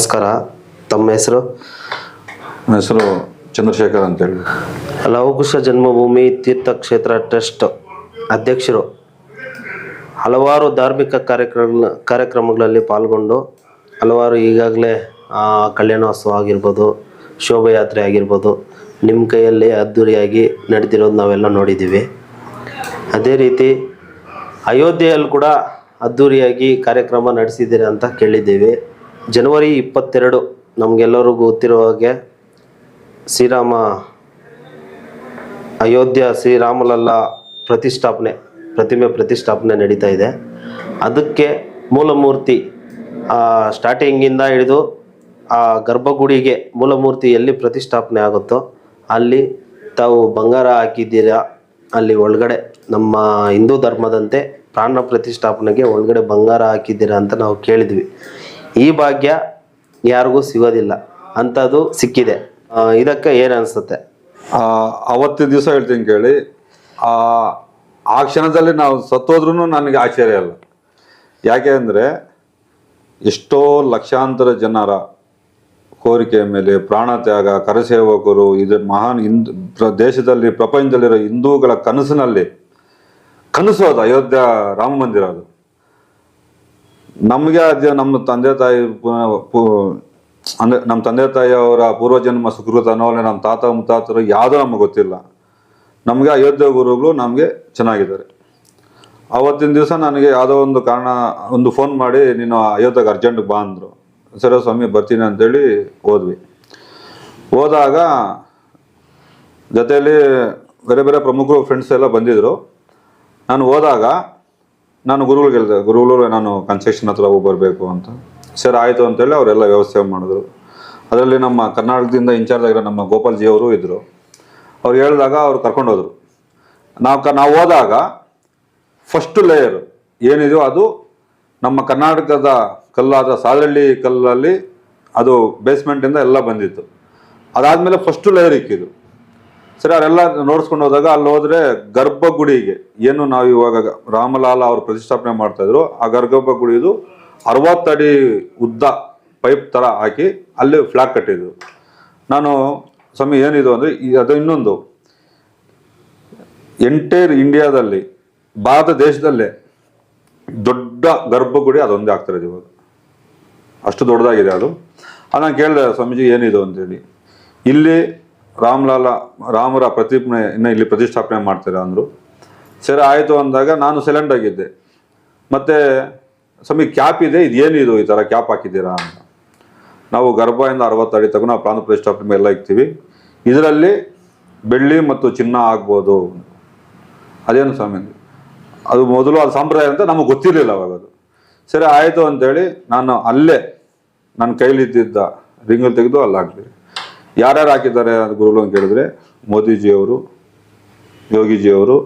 ನಮಸ್ಕಾರ. ತಮ್ಮ ಹೆಸರು? ನನ್ನ ಹೆಸರು ಚಂದ್ರಶೇಖರ್ ಅಂತೇಳಿ. ಲವಕುಶ ಜನ್ಮಭೂಮಿ ತೀರ್ಥಕ್ಷೇತ್ರ ಟ್ರಸ್ಟ್ ಅಧ್ಯಕ್ಷರು. ಹಲವಾರು ಧಾರ್ಮಿಕ ಕಾರ್ಯಕ್ರಮ ಕಾರ್ಯಕ್ರಮಗಳಲ್ಲಿ ಪಾಲ್ಗೊಂಡು ಹಲವಾರು ಈಗಾಗಲೇ ಕಲ್ಯಾಣೋತ್ಸವ ಆಗಿರ್ಬೋದು ಶೋಭಾಯಾತ್ರೆ ಆಗಿರ್ಬೋದು ನಿಮ್ಮ ಕೈಯಲ್ಲಿ ಅದ್ಧೂರಿಯಾಗಿ ನಡೆದಿರೋದು ನಾವೆಲ್ಲ ನೋಡಿದ್ದೀವಿ. ಅದೇ ರೀತಿ ಅಯೋಧ್ಯೆಯಲ್ಲಿ ಕೂಡ ಅದ್ಧೂರಿಯಾಗಿ ಕಾರ್ಯಕ್ರಮ ನಡೆಸಿದ್ದೀರಿ ಅಂತ ಕೇಳಿದ್ದೀವಿ. ಜನವರಿ ಇಪ್ಪತ್ತೆರಡು ನಮಗೆಲ್ಲರಿಗೂ ಗೊತ್ತಿರೋ ಹಾಗೆ ಶ್ರೀರಾಮ ಅಯೋಧ್ಯ ಶ್ರೀರಾಮಲಲ್ಲ ಪ್ರತಿಷ್ಠಾಪನೆ, ಪ್ರತಿಮೆ ಪ್ರತಿಷ್ಠಾಪನೆ ನಡೀತಾ ಇದೆ. ಅದಕ್ಕೆ ಮೂಲಮೂರ್ತಿ ಸ್ಟಾರ್ಟಿಂಗಿಂದ ಹಿಡಿದು ಆ ಗರ್ಭಗುಡಿಗೆ ಮೂಲಮೂರ್ತಿ ಎಲ್ಲಿ ಪ್ರತಿಷ್ಠಾಪನೆ ಆಗುತ್ತೋ ಅಲ್ಲಿ ತಾವು ಬಂಗಾರ ಹಾಕಿದ್ದೀರಾ, ಅಲ್ಲಿ ಒಳಗಡೆ ನಮ್ಮ ಹಿಂದೂ ಧರ್ಮದಂತೆ ಪ್ರಾಣ ಪ್ರತಿಷ್ಠಾಪನೆಗೆ ಒಳಗಡೆ ಬಂಗಾರ ಹಾಕಿದ್ದೀರಾ ಅಂತ ನಾವು ಕೇಳಿದ್ವಿ. ಈ ಭಾಗ್ಯ ಯಾರಿಗೂ ಸಿಗೋದಿಲ್ಲ. ಅಂಥದ್ದು ಸಿಕ್ಕಿದೆ. ಇದಕ್ಕೆ ಏನು ಅನಿಸುತ್ತೆ? ಅವತ್ತಿನ ದಿವಸ ಹೇಳ್ತೀನಿ ಕೇಳಿ. ಆ ಕ್ಷಣದಲ್ಲಿ ನಾವು ಸತ್ತೋದ್ರೂ ನನಗೆ ಆಶ್ಚರ್ಯ ಇಲ್ಲ ಯಾಕೆ ಅಂದರೆ ಎಷ್ಟೋ ಲಕ್ಷಾಂತರ ಜನರ ಕೋರಿಕೆಯ ಮೇಲೆ ಪ್ರಾಣ ತ್ಯಾಗ, ಕರಸೇವಕರು ಇದು ಮಹಾನ್ ಹಿಂದೂ ದೇಶದಲ್ಲಿ ಪ್ರಪಂಚದಲ್ಲಿರೋ ಹಿಂದೂಗಳ ಕನಸಿನಲ್ಲಿ ಕನಸು ಅದು, ಅಯೋಧ್ಯ ರಾಮ ಮಂದಿರ ಅದು. ನಮಗೆ ಅದು ನಮ್ಮ ತಂದೆ ತಾಯಿ ಅಂದ್ರೆ ನಮ್ಮ ತಂದೆ ತಾಯಿ ಅವರ ಪೂರ್ವಜನ್ಮ ಸುಕೃತನೋ ಅಲ್ಲ ನಮ್ಮ ತಾತ ಮುತ್ತಾತರು ಯಾವುದೋ ನಮಗೆ ಗೊತ್ತಿಲ್ಲ. ನಮಗೆ ಅಯೋಧ್ಯೆ ಗುರುಗಳು ನಮಗೆ ಚೆನ್ನಾಗಿದ್ದಾರೆ. ಅವತ್ತಿನ ದಿವಸ ನನಗೆ ಯಾವುದೋ ಒಂದು ಕಾರಣ, ಒಂದು ಫೋನ್ ಮಾಡಿ, ನೀನು ಅಯೋಧ್ಯೆಗೆ ಅರ್ಜೆಂಟ್ ಬಾ ಅಂದರು. ಸರ ಸ್ವಾಮಿ ಬರ್ತೀನಿ ಅಂತೇಳಿ ಹೋದ್ವಿ. ಹೋದಾಗ ಜೊತೆಯಲ್ಲಿ ಬೇರೆ ಬೇರೆ ಪ್ರಮುಖರು ಫ್ರೆಂಡ್ಸ್ ಎಲ್ಲ ಬಂದಿದ್ದರು ನಾನು ಹೋದಾಗ ನಾನು ಗುರುಗಳಿಗೆ ಹೇಳಿದೆ, ಗುರುಗಳು ನಾನು ಕನ್ಸ್ಟ್ರಕ್ಷನ್ ಹತ್ರ ಹೋಗಿ ಬರಬೇಕು ಅಂತ. ಸರ್, ಆಯಿತು ಅಂತೇಳಿ ಅವರೆಲ್ಲ ವ್ಯವಸ್ಥೆ ಮಾಡಿದ್ರು. ಅದರಲ್ಲಿ ನಮ್ಮ ಕರ್ನಾಟಕದಿಂದ ಇನ್ಚಾರ್ಜ್ ಆಗಿರೋ ನಮ್ಮ ಗೋಪಾಲ್ ಜಿ ಅವರು ಇದ್ದರು ಅವ್ರು ಹೇಳಿದಾಗ ಅವ್ರು ಕರ್ಕೊಂಡೋದ್ರು. ನಾವು ಕ, ನಾವು ಹೋದಾಗ ಫಸ್ಟ್ ಲೇಯರ್ ಏನಿದೆಯೋ ಅದು ನಮ್ಮ ಕರ್ನಾಟಕದ ಕಲ್ಲಾದ ಸಾಲಳ್ಳಿ ಕಲ್ಲಲ್ಲಿ ಅದು ಬೇಸ್ಮೆಂಟಿಂದ ಎಲ್ಲ ಬಂದಿತ್ತು. ಅದಾದಮೇಲೆ ಫಸ್ಟು ಲೇಯರ್ ಇಕ್ಕಿದ್ದು. ಸರಿ, ಅವರೆಲ್ಲ ನೋಡಿಸ್ಕೊಂಡು ಹೋದಾಗ ಅಲ್ಲಿ ಹೋದ್ರೆ ಗರ್ಭಗುಡಿಗೆ, ಏನು ನಾವು ಇವಾಗ ರಾಮಲಾಲ ಅವರು ಪ್ರತಿಷ್ಠಾಪನೆ ಮಾಡ್ತಾ ಇದ್ರು, ಆ ಗರ್ಭಗುಡಿದು ಅರವತ್ತಡಿ ಉದ್ದ ಪೈಪ್ ತರ ಹಾಕಿ ಅಲ್ಲಿ ಫ್ಲಾಗ್ ಕಟ್ಟಿದ್ರು. ನಾನು, ಸ್ವಾಮಿ, ಏನಿದು ಅಂದ್ರೆ ಅದು ಇನ್ನೊಂದು. ಎಂಟೈರ್ ಇಂಡಿಯಾದಲ್ಲಿ ಭಾರತ ದೇಶದಲ್ಲೇ ದೊಡ್ಡ ಗರ್ಭಗುಡಿ ಅದೊಂದೇ ಆಗ್ತಿರೋದು ಇವಾಗ. ಅಷ್ಟು ದೊಡ್ಡದಾಗಿದೆ ಅದು. ಅದು ನಾನು ಕೇಳಿದೆ, ಸ್ವಾಮೀಜಿ, ಏನಿದು ಅಂತೇಳಿ. ಇಲ್ಲಿ ರಾಮಲಾಲ, ರಾಮರ ಪ್ರತಿಮೆ ಇನ್ನು ಇಲ್ಲಿ ಪ್ರತಿಷ್ಠಾಪನೆ ಮಾಡ್ತೀರಾ ಅಂದರು. ಸರಿ, ಆಯಿತು ಅಂದಾಗ ನಾನು ಸೆಲೆಂಡ್ ಆಗಿದ್ದೆ. ಮತ್ತು ಸ್ವಾಮಿ ಕ್ಯಾಪ್ ಇದೆ, ಇದು ಏನಿದು ಈ ಥರ ಕ್ಯಾಪ್ ಹಾಕಿದ್ದೀರಾ ಅಂತ. ನಾವು ಗರ್ಭದಿಂದ ಅರವತ್ತು ಅಡಿ ತಗೊಂಡು ನಾವು ಪ್ರಾಣ ಪ್ರತಿಷ್ಠಾಪನೆ ಎಲ್ಲ ಇಕ್ತೀವಿ. ಇದರಲ್ಲಿ ಬೆಳ್ಳಿ ಮತ್ತು ಚಿನ್ನ ಆಗ್ಬೋದು. ಅದೇನು ಸ್ವಾಮಿ? ಅದು ಮೊದಲು ಅದು ಸಂಪ್ರದಾಯ ಅಂತ ನಮಗೆ ಗೊತ್ತಿರಲಿಲ್ಲ ಅವಾಗ ಅದು. ಸರಿ, ಆಯಿತು ಅಂತೇಳಿ ನಾನು ಅಲ್ಲೇ ನನ್ನ ಕೈಲಿದ್ದಿದ್ದ ರಿಂಗಲ್ ತೆಗೆದು ಅಲ್ಲಿ ಯಾರ್ಯಾರು ಹಾಕಿದ್ದಾರೆ ಗುರುಗಳು ಅಂತ ಕೇಳಿದ್ರೆ ಮೋದಿಜಿಯವರು ಯೋಗಿಜಿಯವರು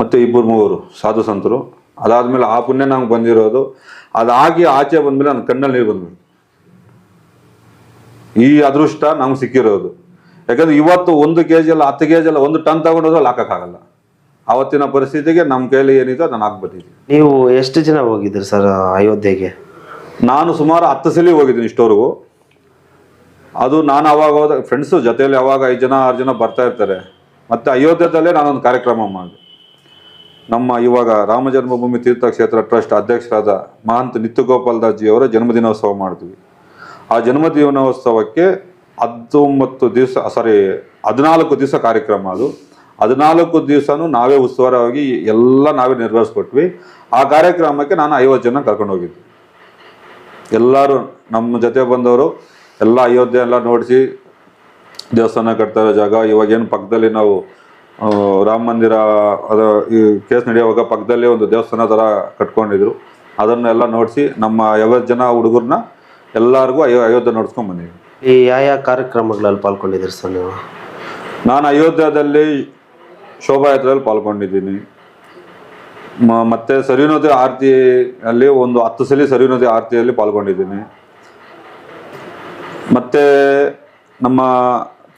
ಮತ್ತು ಇಬ್ಬರು ಮೂವರು ಸಾಧು ಸಂತರು. ಅದಾದಮೇಲೆ ಆ ಪುಣ್ಯ ನಂಗೆ ಬಂದಿರೋದು. ಅದಾಗಿ ಆಚೆ ಬಂದಮೇಲೆ ನನ್ನ ಕಣ್ಣಲ್ಲಿ ನೀರು ಬಂದ್ಬಿಡ್ತು ಈ ಅದೃಷ್ಟ ನಮ್ಗೆ ಸಿಕ್ಕಿರೋದು. ಯಾಕಂದ್ರೆ ಇವತ್ತು ಒಂದು ಕೆ ಜಿ ಅಲ್ಲ ಹತ್ತು ಕೆ ಜಿ ಅಲ್ಲ ಒಂದು ಟನ್ ತಗೊಂಡೋದ್ರೆ ಅಲ್ಲಿ ಹಾಕೋಕ್ಕಾಗಲ್ಲ. ಅವತ್ತಿನ ಪರಿಸ್ಥಿತಿಗೆ ನಮ್ಮ ಕೈಯಲ್ಲಿ ಏನಿದೆ ನಾನು ಹಾಕ್ಬಿಟ್ಟಿದ್ದೀನಿ ನೀವು ಎಷ್ಟು ಜನ ಹೋಗಿದ್ರಿ ಸರ್ ಅಯೋಧ್ಯೆಗೆ? ನಾನು ಸುಮಾರು ಹತ್ತು ಸಲ ಹೋಗಿದ್ದೀನಿ ಇಷ್ಟವರೆಗೂ. ಅದು ನಾನು ಅವಾಗ ಹೋದ ಫ್ರೆಂಡ್ಸು ಜೊತೆಯಲ್ಲಿ ಅವಾಗ ಐದು ಜನ, ಆರು ಜನ ಬರ್ತಾ ಇರ್ತಾರೆ. ಮತ್ತು ಅಯೋಧ್ಯದಲ್ಲೇ ನಾನೊಂದು ಕಾರ್ಯಕ್ರಮ ಮಾಡಿದೆ. ನಮ್ಮ ಇವಾಗ ರಾಮ ಜನ್ಮಭೂಮಿ ತೀರ್ಥಕ್ಷೇತ್ರ ಟ್ರಸ್ಟ್ ಅಧ್ಯಕ್ಷರಾದ ಮಹಂತ್ ನಿತ್ಯಗೋಪಾಲ್ ಅವರ ಜನ್ಮದಿನೋತ್ಸವ ಮಾಡ್ತೀವಿ ಆ ಜನ್ಮದಿನೋತ್ಸವಕ್ಕೆ ಹತ್ತೊಂಬತ್ತು ದಿವಸ ಸಾರಿ ಹದಿನಾಲ್ಕು ದಿವಸ ಕಾರ್ಯಕ್ರಮ ಅದು. ಹದಿನಾಲ್ಕು ದಿವಸನೂ ನಾವೇ ಉಸ್ತುವಾರವಾಗಿ ಎಲ್ಲ ನಾವೇ ನಿರ್ವಹಿಸ್ಕೊಟ್ವಿ ಆ ಕಾರ್ಯಕ್ರಮಕ್ಕೆ ನಾನು ಐವತ್ತು ಜನ ಕರ್ಕೊಂಡು ಹೋಗಿದ್ದೆ ಎಲ್ಲರೂ ನಮ್ಮ ಜೊತೆ ಬಂದವರು ಎಲ್ಲ ಅಯೋಧ್ಯೆ ಎಲ್ಲ ನೋಡಿಸಿ ದೇವಸ್ಥಾನ ಕಟ್ತಾ ಇರೋ ಜಾಗ. ಇವಾಗ ಏನು ಪಕ್ಕದಲ್ಲಿ ನಾವು ರಾಮ ಮಂದಿರ ಅದು ಈ ಕೇಸ್ ನಡೆಯುವಾಗ ಪಕ್ಕದಲ್ಲಿ ಒಂದು ದೇವಸ್ಥಾನ ಥರ ಕಟ್ಕೊಂಡಿದ್ರು. ಅದನ್ನೆಲ್ಲ ನೋಡಿಸಿ ನಮ್ಮ ಐವತ್ತು ಜನ ಹುಡುಗರನ್ನ ಎಲ್ಲರಿಗೂ ಅಯೋ ಅಯೋಧ್ಯೆ ನೋಡ್ಸ್ಕೊಂಡ್ ಬಂದಿದ್ವಿ. ಈ ಯಾವ ಯಾವ ಕಾರ್ಯಕ್ರಮಗಳಲ್ಲಿ ಪಾಲ್ಗೊಂಡಿದ್ದೀರಿ ಸರ್ ನೀವು? ನಾನು ಅಯೋಧ್ಯದಲ್ಲಿ ಶೋಭಾಯಾತ್ರೆಯಲ್ಲಿ ಪಾಲ್ಗೊಂಡಿದ್ದೀನಿ. ಮ- ಮತ್ತೆ ಆರತಿಯಲ್ಲಿ ಆರತಿ ಅಲ್ಲಿ ಒಂದು ಹತ್ತು ಸಲ ಸರಿಯುನದಿ ಆರತಿಯಲ್ಲಿ ಪಾಲ್ಗೊಂಡಿದ್ದೀನಿ. ಮತ್ತೆ ನಮ್ಮ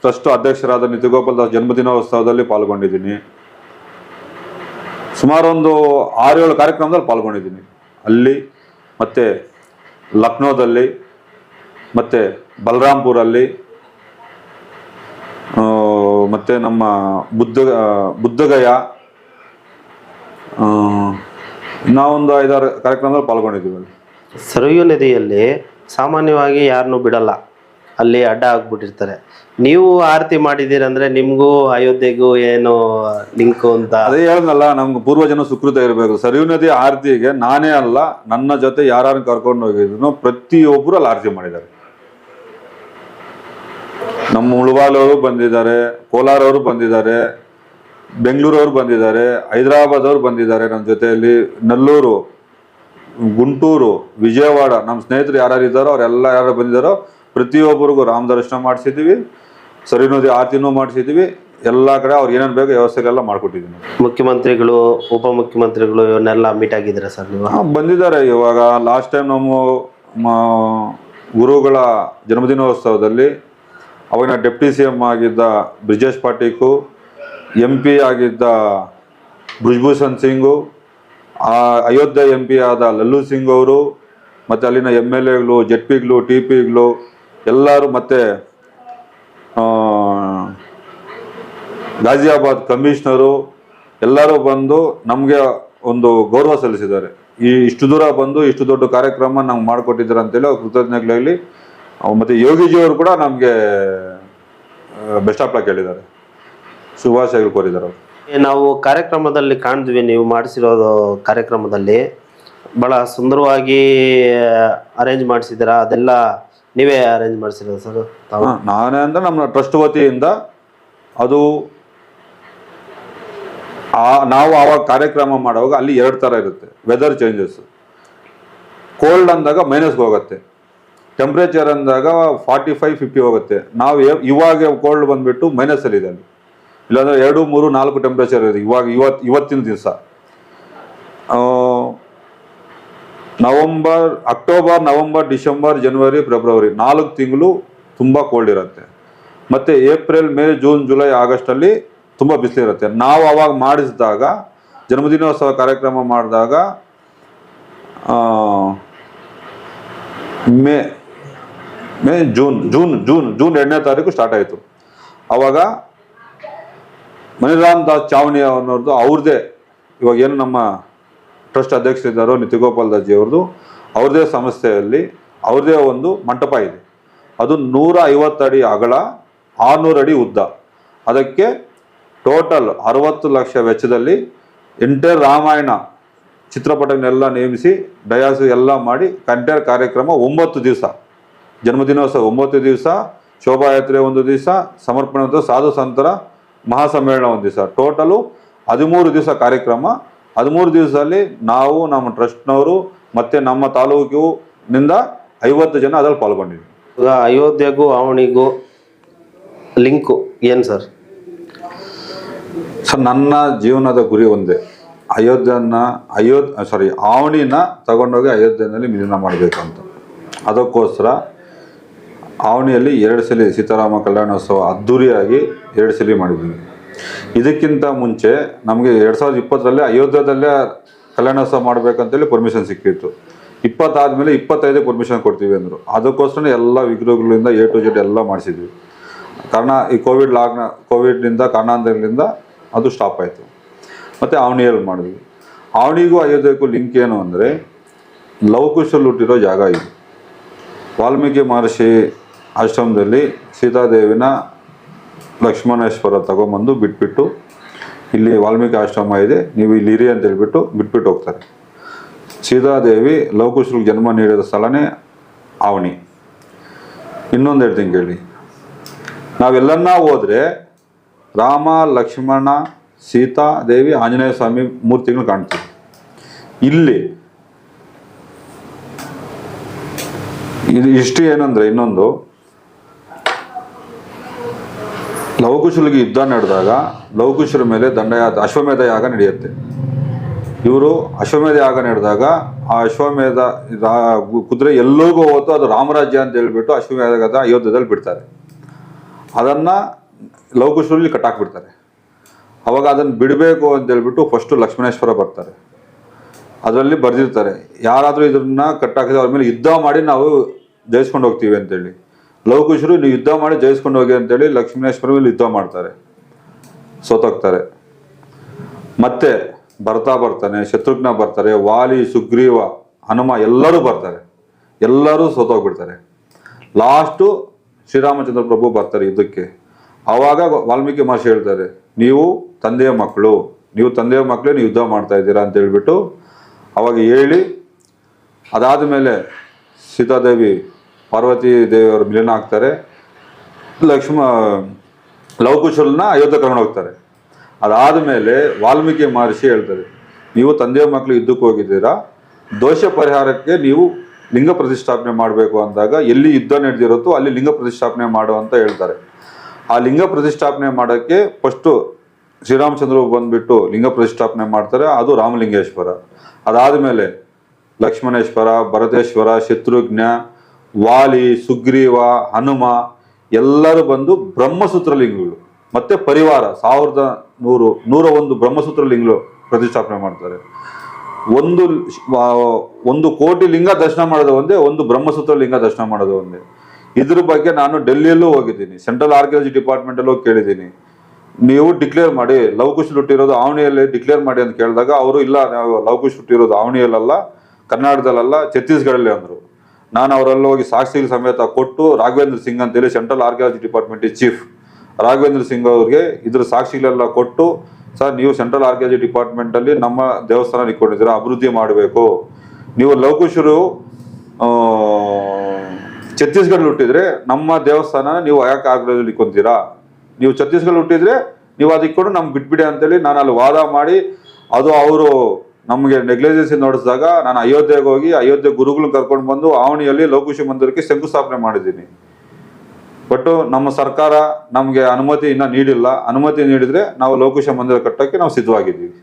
ಟ್ರಸ್ಟ್ ಅಧ್ಯಕ್ಷರಾದ ನಿತ್ಯಗೋಪಾಲ್ ದಾಸ್ ಜನ್ಮದಿನೋತ್ಸವದಲ್ಲಿ ಪಾಲ್ಗೊಂಡಿದ್ದೀನಿ. ಸುಮಾರು ಒಂದು ಆರು ಏಳು ಕಾರ್ಯಕ್ರಮದಲ್ಲಿ ಪಾಲ್ಗೊಂಡಿದ್ದೀನಿ. ಅಲ್ಲಿ ಮತ್ತೆ ಲಕ್ನೋದಲ್ಲಿ ಮತ್ತು ಬಲರಾಮ್ಪುರಲ್ಲಿ ಮತ್ತೆ ನಮ್ಮ ಬುದ್ಧ ಬುದ್ಧಗಯ ಇನ್ನೊಂದು ಐದಾರು ಕಾರ್ಯಕ್ರಮದಲ್ಲಿ ಪಾಲ್ಗೊಂಡಿದ್ದೀವಿ. ಸರಯೂ ನದಿಯಲ್ಲಿ ಸಾಮಾನ್ಯವಾಗಿ ಯಾರನ್ನೂ ಬಿಡಲ್ಲ. ಅಲ್ಲಿ ಅಡ್ಡ ಆಗ್ಬಿಟ್ಟಿರ್ತಾರೆ. ನೀವು ಆರತಿ ಮಾಡಿದ್ದೀರಂದ್ರೆ ನಿಮ್ಗೂ ಅಯೋಧ್ಯೆಗೂ ಏನು ಲಿಂಕ್ ಅಂತ? ಅದೇ ಹೇಳದ್ನಲ್ಲ ನಮ್ಗೆ ಪೂರ್ವಜನ ಸುಕೃತ ಇರಬೇಕು. ಸರಿಯು ನದಿ ಆರತಿಗೆ ನಾನೇ ಅಲ್ಲ, ನನ್ನ ಜೊತೆ ಯಾರು ಕರ್ಕೊಂಡು ಹೋಗಿದ್ರು ಪ್ರತಿಯೊಬ್ಬರು ಅಲ್ಲಿ ಆರತಿ ಮಾಡಿದ್ದಾರೆ. ನಮ್ಮ ಉಳುವಾಲವರು ಬಂದಿದ್ದಾರೆ, ಕೋಲಾರವರು ಬಂದಿದ್ದಾರೆ, ಬೆಂಗಳೂರವ್ರು ಬಂದಿದ್ದಾರೆ ಹೈದರಾಬಾದ್ ಅವರು ಬಂದಿದ್ದಾರೆ ನಮ್ಮ ಜೊತೆಯಲ್ಲಿ. ನಲ್ಲೂರು, ಗುಂಟೂರು, ವಿಜಯವಾಡ, ನಮ್ಮ ಸ್ನೇಹಿತರು ಯಾರ್ಯಾರು ಇದ್ದಾರೋ, ಅವರೆಲ್ಲ ಯಾರು ಬಂದಿದ್ದಾರೋ ಪ್ರತಿಯೊಬ್ಬರಿಗೂ ರಾಮ ದರ್ಶನ ಮಾಡಿಸಿದ್ದೀವಿ ಸರಿನೋದಿ ಆರತಿನೂ ಮಾಡಿಸಿದ್ದೀವಿ ಎಲ್ಲ ಕಡೆ ಅವ್ರು ಏನೇನು ಬೇಕು ವ್ಯವಸ್ಥೆಗಳೆಲ್ಲ ಮಾಡಿಕೊಟ್ಟಿದ್ದೀನಿ. ಮುಖ್ಯಮಂತ್ರಿಗಳು ಉಪಮುಖ್ಯಮಂತ್ರಿಗಳು ಇವನ್ನೆಲ್ಲ ಮೀಟ್ ಆಗಿದ್ದೀರಾ ಸರ್ ನೀವು? ಹಾಂ ಬಂದಿದ್ದಾರೆ ಇವಾಗ. ಲಾಸ್ಟ್ ಟೈಮ್ ನಮ್ಮ ಗುರುಗಳ ಜನ್ಮದಿನೋತ್ಸವದಲ್ಲಿ ಅವಾಗಿನ ಡೆಪ್ಟಿ ಸಿ ಎಂ ಆಗಿದ್ದ ಬ್ರಿಜೇಶ್ ಪಾಟೀಕು ಎಂ ಪಿ ಆಗಿದ್ದ ಬ್ರಿಜ್ಭೂಷಣ್ ಸಿಂಗು ಆ ಅಯೋಧ್ಯೆ ಎಂ ಪಿ ಆದ ಲಲ್ಲು ಸಿಂಗ್ ಅವರು ಮತ್ತು ಅಲ್ಲಿನ ಎಂ ಎಲ್ ಎಗಳು ಜೆಡ್ ಪಿಗಳು ಟಿ ಪಿಗಳು ಎಲ್ಲರೂ ಮತ್ತೆ ಗಾಜಿಯಾಬಾದ್ ಕಮಿಷನರು ಎಲ್ಲರೂ ಬಂದು ನಮಗೆ ಒಂದು ಗೌರವ ಸಲ್ಲಿಸಿದ್ದಾರೆ. ಈ ಇಷ್ಟು ದೂರ ಬಂದು ಇಷ್ಟು ದೊಡ್ಡ ಕಾರ್ಯಕ್ರಮ ನಮ್ಗೆ ಮಾಡಿಕೊಟ್ಟಿದ್ದಾರೆ ಅಂತೇಳಿ ಅವ್ರ ಕೃತಜ್ಞತೆಗಳಾಗಲಿ ಮತ್ತು ಯೋಗಿಜಿಯವರು ಕೂಡ ನಮಗೆ ಬೆಸ್ಟ್ ಆಫ್ ಲಕ್ ಹೇಳಿದ್ದಾರೆ. ಶುಭಾಶಯಗಳು ಕೋರಿದ್ದಾರೆ ನಾವು ಕಾರ್ಯಕ್ರಮದಲ್ಲಿ ಕಾಣಿದ್ವಿ, ನೀವು ಮಾಡಿಸಿರೋದು ಕಾರ್ಯಕ್ರಮದಲ್ಲಿ. ಬಹಳ ಸುಂದರವಾಗಿ ಅರೇಂಜ್ ಮಾಡಿಸಿದ್ದೀರಾ, ಅದೆಲ್ಲ ನೀವೇ ಅರೇಂಜ್ ಮಾಡಿಸಿರೋದು ಸರ್ ನಾನೇ ಅಂದ್ರೆ ನಮ್ಮ ಟ್ರಸ್ಟ್ ವತಿಯಿಂದ ಅದು ನಾವು ಆವಾಗ ಕಾರ್ಯಕ್ರಮ ಮಾಡುವಾಗ ಅಲ್ಲಿ ಎರಡು ಥರ ಇರುತ್ತೆ ವೆದರ್ ಚೇಂಜಸ್ ಕೋಲ್ಡ್ ಅಂದಾಗ ಮೈನಸ್ಗೆ ಹೋಗುತ್ತೆ ಟೆಂಪ್ರೇಚರ್ ಅಂದಾಗ ಫಾರ್ಟಿ ಫೈವ್ ಫಿಫ್ಟಿ ಹೋಗುತ್ತೆ. ನಾವು ಇವಾಗ ಕೋಲ್ಡ್ ಬಂದ್ಬಿಟ್ಟು ಮೈನಸಲ್ಲಿ ಇದೆ ಅಲ್ಲಿ. ಇಲ್ಲಾಂದ್ರೆ ಎರಡು, ಮೂರು, ನಾಲ್ಕು ಟೆಂಪ್ರೇಚರ್ ಇದೆ ಇವಾಗ ಇವತ್ತು ಇವತ್ತಿನ ದಿವಸ. ನವಂಬರ್, ಅಕ್ಟೋಬರ್, ನವಂಬರ್, ಡಿಸೆಂಬರ್, ಜನವರಿ, ಫೆಬ್ರವರಿ ನಾಲ್ಕು ತಿಂಗಳು ತುಂಬ ಕೋಲ್ಡ್ ಇರುತ್ತೆ. ಮತ್ತು ಏಪ್ರಿಲ್, ಮೇ, ಜೂನ್, ಜುಲೈ, ಆಗಸ್ಟಲ್ಲಿ ತುಂಬ ಬಿಸಿಲಿರುತ್ತೆ ನಾವು ಅವಾಗ ಮಾಡಿಸಿದಾಗ, ಜನ್ಮದಿನೋತ್ಸವ ಕಾರ್ಯಕ್ರಮ ಮಾಡಿದಾಗ May May, June June June June ಎರಡನೇ ತಾರೀಕು ಸ್ಟಾರ್ಟ್ ಆಯಿತು. ಅವಾಗ ಮಣಿರಾಮ್ ದಾಸ್ ಚಾವಣಿ ಅನ್ನೋರ್ದು ಅವ್ರದ್ದೇ ಇವಾಗ ಏನು ನಮ್ಮ ಟ್ರಸ್ಟ್ ಅಧ್ಯಕ್ಷರಿದ್ದಾರೋ ನಿತಿಗೋಪಾಲ್ ದಾಜಿ ಅವ್ರದ್ದು. ಅವ್ರದೇ ಸಂಸ್ಥೆಯಲ್ಲಿ ಅವ್ರದೇ ಒಂದು ಮಂಟಪ ಇದೆ. ಅದು ನೂರ ಐವತ್ತು ಅಡಿ ಅಗಲ, ಆರುನೂರು ಅಡಿ ಉದ್ದ. ಅದಕ್ಕೆ ಟೋಟಲ್ ಅರವತ್ತು ಲಕ್ಷ ವೆಚ್ಚದಲ್ಲಿ ಎಂಟೈರ್ ರಾಮಾಯಣ ಚಿತ್ರಪಟನೆಲ್ಲ ನೇಮಿಸಿ ಡಯಾಸು ಎಲ್ಲ ಮಾಡಿ ಕಂಟೇರ್ ಕಾರ್ಯಕ್ರಮ ಒಂಬತ್ತು ದಿವಸ. ಜನ್ಮದಿನೋತ್ಸವ ಒಂಬತ್ತು ದಿವಸ, ಶೋಭಾಯಾತ್ರೆ ಒಂದು ದಿವಸ, ಸಮರ್ಪಣೆ ಸಾಧು ಸಂತರ ಮಹಾಸಮ್ಮೇಳನ ಒಂದು ದಿವಸ. ಟೋಟಲು ಹದಿಮೂರು ದಿವಸ ಕಾರ್ಯಕ್ರಮ ಹದಿಮೂರು ದಿವಸದಲ್ಲಿ ನಾವು ನಮ್ಮ ಟ್ರಸ್ಟ್ನವರು ಮತ್ತು ನಮ್ಮ ತಾಲೂಕಿನಿಂದ ಐವತ್ತು ಜನ ಅದರಲ್ಲಿ ಪಾಲ್ಗೊಂಡಿದ್ವಿ. ಈಗ ಅಯೋಧ್ಯೆಗೂ ಅವನಿಗೂ ಲಿಂಕು ಏನು ಸರ್? ಸರ್ ನನ್ನ ಜೀವನದ ಗುರಿ ಒಂದೇ. ಅಯೋಧ್ಯನ ಅಯೋಧ್ಯ ಸಾರಿ ಆವಣಿನ ತಗೊಂಡೋಗಿ ಅಯೋಧ್ಯೆಯಲ್ಲಿ ಮಿಲನ ಮಾಡಬೇಕಂತ. ಅದಕ್ಕೋಸ್ಕರ ಆವಣಿಯಲ್ಲಿ ಎರಡು ಸಲ ಸೀತಾರಾಮ ಕಲ್ಯಾಣೋತ್ಸವ ಅದ್ಧೂರಿಯಾಗಿ ಎರಡು ಸಲ ಮಾಡಿದ್ವಿ. ಇದಕ್ಕಿಂತ ಮುಂಚೆ ನಮಗೆ ಎರಡು ಸಾವಿರದ ಇಪ್ಪತ್ತರಲ್ಲೇ ಅಯೋಧ್ಯದಲ್ಲೇ ಕಲ್ಯಾಣೋತ್ಸವ ಮಾಡಬೇಕಂತೇಳಿ ಪರ್ಮಿಷನ್ ಸಿಕ್ಕಿತ್ತು. ಇಪ್ಪತ್ತಾದ್ಮೇಲೆ ಇಪ್ಪತ್ತೈದು ಪರ್ಮಿಷನ್ ಕೊಡ್ತೀವಿ ಅಂದರು. ಅದಕ್ಕೋಸ್ಕರ ಎಲ್ಲ ವಿಗ್ರಹಗಳಿಂದ ಎ ಟು ಜೆಡ್ ಎಲ್ಲ ಮಾಡಿಸಿದ್ವಿ. ಕಾರಣ ಈ ಕೋವಿಡ್ ಲಾಕ್ನ ಕೋವಿಡ್ನಿಂದ ಕಾರಣಾಂತರಗಳಿಂದ ಅದು ಸ್ಟಾಪ್ ಆಯಿತು. ಮತ್ತು ಆವಣಿಯಲ್ಲಿ ಮಾಡಿದ್ವಿ. ಆವಣಿಗೂ ಅಯೋಧ್ಯೆಗೂ ಲಿಂಕ್ ಏನು ಅಂದರೆ ಲವಕುಶಲ್ಲಿ ಹುಟ್ಟಿರೋ ಜಾಗ ಇದು. ವಾಲ್ಮೀಕಿ ಮಹರ್ಷಿ ಆಶ್ರಮದಲ್ಲಿ ಸೀತಾದೇವಿನ ಲಕ್ಷ್ಮಣೇಶ್ವರ ತಗೊಂಬಂದು ಬಿಟ್ಬಿಟ್ಟು ಇಲ್ಲಿ ವಾಲ್ಮೀಕಿ ಆಶ್ರಮ ಇದೆ, ನೀವು ಇಲ್ಲಿ ಅಂತ ಹೇಳ್ಬಿಟ್ಟು ಬಿಟ್ಬಿಟ್ಟು ಹೋಗ್ತಾರೆ. ಸೀತಾದೇವಿ ಲವಕುಶರಿಗೆ ಜನ್ಮ ನೀಡಿದ ಸ್ಥಳನೇ ಅವನಿ ಇನ್ನೊಂದು ಹೇಳ್ತೀನಿ ಕೇಳಿ. ನಾವೆಲ್ಲನ್ನ ಹೋದರೆ ರಾಮ, ಲಕ್ಷ್ಮಣ ಸೀತಾ ದೇವಿ ಆಂಜನೇಯ ಸ್ವಾಮಿ ಮೂರ್ತಿಗಳು ಕಾಣ್ತೀವಿ. ಇಲ್ಲಿ ಇದು ಇಷ್ಟು ಏನಂದ್ರೆ ಇನ್ನೊಂದು ಲವಕುಶರಿಗೆ ಯುದ್ಧ ನಡೆದಾಗ ಲವಕುಶರ ಮೇಲೆ ದಂಡಯಾತ್ರೆ ಅಶ್ವಮೇಧ ಯಾಗ ನಡೆಯುತ್ತೆ. ಇವರು ಅಶ್ವಮೇಧ ಯಾಗ ನಡೆದಾಗ ಆ ಅಶ್ವಮೇಧ ಕುದುರೆ ಎಲ್ಲೋಗೂ ಹೋತು, ಅದು ರಾಮರಾಜ್ಯ ಅಂತ ಹೇಳ್ಬಿಟ್ಟು ಅಶ್ವಮೇಧದ ಅಯೋಧ್ಯದಲ್ಲಿ ಬಿಡ್ತಾರೆ. ಅದನ್ನ ಲವಕುಶರಲ್ಲಿ ಕಟ್ಟಾಕ್ಬಿಡ್ತಾರೆ ಅವಾಗ ಅದನ್ನು ಬಿಡಬೇಕು ಅಂತ ಹೇಳ್ಬಿಟ್ಟು ಫಸ್ಟು ಲಕ್ಷ್ಮಣೇಶ್ವರ ಬರ್ತಾರೆ. ಅದರಲ್ಲಿ ಬರೆದಿರ್ತಾರೆ. ಯಾರಾದರೂ ಇದನ್ನ ಕಟ್ಟಾಕಿದ್ರೆ ಅವ್ರ ಮೇಲೆ ಯುದ್ಧ ಮಾಡಿ ನಾವು ಜಯಿಸ್ಕೊಂಡು ಹೋಗ್ತೀವಿ ಅಂತೇಳಿ. ಲವಕುಶರು ನೀವು ಯುದ್ಧ ಮಾಡಿ ಜಯಿಸ್ಕೊಂಡು ಹೋಗಿ ಅಂತೇಳಿ ಲಕ್ಷ್ಮೀನೇಶ್ವರ ಯುದ್ಧ ಮಾಡ್ತಾರೆ. ಸೋತೋಗ್ತಾರೆ ಮತ್ತೆ ಬರ್ತಾ ಬರ್ತಾನೆ, ಶತ್ರುಘ್ನ ಬರ್ತಾರೆ, ವಾಲಿ, ಸುಗ್ರೀವ, ಹನುಮ ಎಲ್ಲರೂ ಬರ್ತಾರೆ. ಎಲ್ಲರೂ ಸೋತೋಗ್ಬಿಡ್ತಾರೆ. ಲಾಸ್ಟು ಶ್ರೀರಾಮಚಂದ್ರ ಪ್ರಭು ಬರ್ತಾರೆ ಯುದ್ಧಕ್ಕೆ. ಆವಾಗ ವಾಲ್ಮೀಕಿ ಮಹರ್ಷಿ ಹೇಳ್ತಾರೆ, ನೀವು ತಂದೆಯ ಮಕ್ಕಳು, ನೀವು ತಂದೆಯ ಮಕ್ಕಳೇ ನೀವು ಯುದ್ಧ ಮಾಡ್ತಾ ಇದ್ದೀರಾ ಅಂತ ಹೇಳ್ಬಿಟ್ಟು ಅವಾಗ ಹೇಳಿ ಅದಾದ ಮೇಲೆ ಸೀತಾದೇವಿ ಪಾರ್ವತಿ ದೇವಿಯವರು ಮಿಲನ ಆಗ್ತಾರೆ ಲಕ್ಷ್ಮ ಲವಕುಶಲನ ಅಯೋಧ್ಯ ಕರ್ಕೊಂಡು ಹೋಗ್ತಾರೆ. ಅದಾದ ಮೇಲೆ ವಾಲ್ಮೀಕಿ ಮಹರ್ಷಿ ಹೇಳ್ತಾರೆ, ನೀವು ತಂದೆಯ ಮಕ್ಕಳು ಯುದ್ಧಕ್ಕೆ ಹೋಗಿದ್ದೀರಾ? ದೋಷ ಪರಿಹಾರಕ್ಕೆ ನೀವು ಲಿಂಗ ಪ್ರತಿಷ್ಠಾಪನೆ ಮಾಡಬೇಕು ಅಂದಾಗ ಎಲ್ಲಿ ಯುದ್ಧ ನಡೆದಿರುತ್ತೋ ಅಲ್ಲಿ ಲಿಂಗ ಪ್ರತಿಷ್ಠಾಪನೆ ಮಾಡು ಅಂತ ಹೇಳ್ತಾರೆ. ಆ ಲಿಂಗ ಪ್ರತಿಷ್ಠಾಪನೆ ಮಾಡೋಕ್ಕೆ ಫಸ್ಟು ಶ್ರೀರಾಮಚಂದ್ರ ಬಂದುಬಿಟ್ಟು ಲಿಂಗ ಪ್ರತಿಷ್ಠಾಪನೆ ಮಾಡ್ತಾರೆ, ಅದು ರಾಮಲಿಂಗೇಶ್ವರ. ಅದಾದ ಮೇಲೆ ಲಕ್ಷ್ಮಣೇಶ್ವರ, ಭರತೇಶ್ವರ, ಶತ್ರುಘ್ನ ವಾಲಿ, ಸುಗ್ರೀವ, ಹನುಮ ಎಲ್ಲರೂ ಬಂದು ಬ್ರಹ್ಮಸೂತ್ರ ಲಿಂಗಗಳು. ಮತ್ತೆ ಪರಿವಾರ, ಸಾವಿರದ ನೂರು, ನೂರ ಒಂದು ಬ್ರಹ್ಮಸೂತ್ರ ಲಿಂಗಗಳು ಪ್ರತಿಷ್ಠಾಪನೆ ಮಾಡ್ತಾರೆ. ಒಂದು ಒಂದು ಕೋಟಿ ಲಿಂಗ ದರ್ಶನ ಮಾಡೋದು ಒಂದೇ, ಒಂದು ಬ್ರಹ್ಮಸೂತ್ರ ಲಿಂಗ ದರ್ಶನ ಮಾಡೋದು ಒಂದೇ. ಇದ್ರ ಬಗ್ಗೆ ನಾನು ಡೆಲ್ಲಿಯಲ್ಲೂ ಹೋಗಿದ್ದೀನಿ. ಸೆಂಟ್ರಲ್ ಆರ್ಕಿಯಾಲಜಿ ಡಿಪಾರ್ಟ್ಮೆಂಟ್ ಅಲ್ಲೂ ಕೇಳಿದ್ದೀನಿ. ನೀವು ಡಿಕ್ಲೇರ್ ಮಾಡಿ ಲವಕುಶ್ ಹುಟ್ಟಿರೋದು ಆವಣಿಯಲ್ಲಿ ಡಿಕ್ಲೇರ್ ಮಾಡಿ ಅಂತ ಕೇಳಿದಾಗ, ಅವರು ಇಲ್ಲ, ನಾವು ಲವಕುಶ್ ಹುಟ್ಟಿರೋದು ಆವಣಿಯಲ್ಲ ಕರ್ನಾಟಕದಲ್ಲ ಛತ್ತೀಸ್ಗಢಲ್ಲಿ ಅಂದರು. ನಾನು ಅವರಲ್ಲಿ ಹೋಗಿ ಸಾಕ್ಷಿಗಳ ಸಮೇತ ಕೊಟ್ಟು ರಾಘವೇಂದ್ರ ಸಿಂಗ್ ಅಂತೇಳಿ central archaeology department chief Raghavendra Singh ಅವ್ರಿಗೆ ಇದ್ರ ಸಾಕ್ಷಿಗಳೆಲ್ಲ ಕೊಟ್ಟು, ಸರ್, ನೀವು ಸೆಂಟ್ರಲ್ ಆರ್ಕಿಯಾಲಜಿ ಡಿಪಾರ್ಟ್ಮೆಂಟ್ ಅಲ್ಲಿ ನಮ್ಮ ದೇವಸ್ಥಾನ ಇಟ್ಕೊಂಡಿದ್ದೀರಾ, ಅಭಿವೃದ್ಧಿ ಮಾಡಬೇಕು. ನೀವು ಲವಕುಶರು ಛತ್ತೀಸ್ಗಢ ಹುಟ್ಟಿದ್ರೆ ನಮ್ಮ ದೇವಸ್ಥಾನ ನೀವು ಯಾಕೆ ಆಗ್ರಹದಲ್ಲಿ ಇಟ್ಕೊಂತೀರಾ ನೀವು ಛತ್ತೀಸ್ಗಢ ಹುಟ್ಟಿದ್ರೆ ನೀವು ಅದು ಇಟ್ಕೊಂಡು ನಮ್ಗೆ ಬಿಟ್ಬಿಡಿ ಅಂತೇಳಿ ನಾನು ಅಲ್ಲಿ ವಾದ ಮಾಡಿ, ಅದು ಅವರು ನಮಗೆ ನೆಗ್ಲಿಜೆನ್ಸಿ ನೋಡಿಸಿದಾಗ ನಾನು ಅಯೋಧ್ಯೆಗೆ ಹೋಗಿ ಅಯೋಧ್ಯೆ ಗುರುಗಳನ್ನ ಕರ್ಕೊಂಡು ಬಂದು ಆವಣಿಯಲ್ಲಿ ಲವಕುಶ ಮಂದಿರಕ್ಕೆ ಶಂಕುಸ್ಥಾಪನೆ ಮಾಡಿದ್ದೀನಿ. ಬಟ್ ನಮ್ಮ ಸರ್ಕಾರ ನಮಗೆ ಅನುಮತಿ ಇನ್ನ ನೀಡಿಲ್ಲ. ಅನುಮತಿ ನೀಡಿದ್ರೆ ನಾವು ಲವಕುಶ ಮಂದಿರ ಕಟ್ಟಕ್ಕೆ ನಾವು ಸಿದ್ಧವಾಗಿದ್ದೀವಿ.